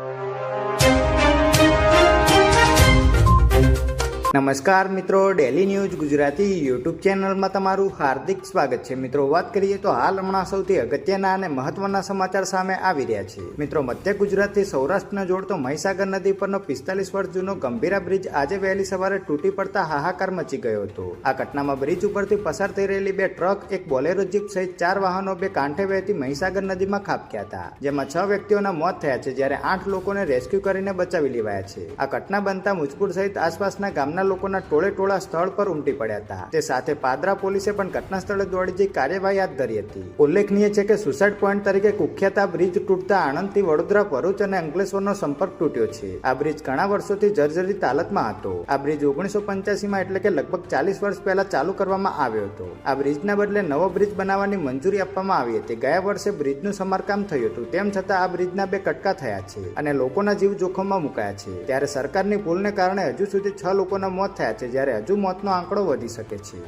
you. નમસ્કાર મિત્રો daily news Gujarati YouTube ચેનલમાં તમારું હાર્દિક સ્વાગત છે. મિત્રો, વાત કરીએ તો હાલ હમણાં સૌથી અગત્યના અને મહત્વના સમાચાર સામે આવી રહ્યા છે. મિત્રો, મધ્ય ગુજરાતથી સૌરાષ્ટ્રને જોડતો મહીસાગર નદી પરનો પિસ્તાલીસ વર્ષ જૂનો ગંભીરા બ્રિજ આજે વહેલી સવારે તૂટી પડતા હાહાકાર મચી ગયો હતો. આ ઘટનામાં બ્રિજ ઉપરથી પસાર થઈ રહેલી બે ટ્રક એક બોલેરો જીપ સહિત ચાર વાહનો બે કાંઠે વહેતી મહીસાગર નદીમાં ખાબક્યા હતા. જેમાં છ વ્યક્તિઓના મોત થયા છે, જ્યારે આઠ લોકોને રેસ્ક્યુ કરીને બચાવી લેવાયા છે. આ ઘટના બનતા મુજપુર સહિત આસપાસના ગામના લોકોના ટોળે ટોળા સ્થળ પર ઉમટી પડ્યા હતા. તે સાથે પાદરા પોલીસે પણ ઘટના સ્થળે દોડી જઈ કાર્યવાહી હાથ ધરી હતી. ઉલ્લેખનીય છે કે સુસાઇડ પોઈન્ટ તરીકે કુખ્યાત આ બ્રિજ તૂટતા આણંદથી વડોદરા, ભરૂચ અને અંકલેશ્વરનો સંપર્ક તૂટ્યો છે. આ બ્રિજ ઘણા વર્ષોથી જર્જરિત હાલતમાં હતો. આ બ્રિજ ઓગણીસો પંચ્યાસીમાં એટલે કે લગભગ ચાલીસ વર્ષ પહેલા ચાલુ કરવામાં આવ્યો હતો. આ બ્રિજના બદલે નવો બ્રિજ બનાવવાની મંજૂરી આપવામાં આવી હતી. ગયા વર્ષે બ્રિજનું સમારકામ થયું હતું. તેમ છતાં આ બ્રિજના બે કટકા થયા છે અને લોકોના જીવ જોખમમાં મુકાયા છે. ત્યારે સરકારની ભૂલને કારણે હજુ સુધી છ લોકોના મોત થયા છે જ્યારે હજુ મોતનો આંકડો વધી શકે છે.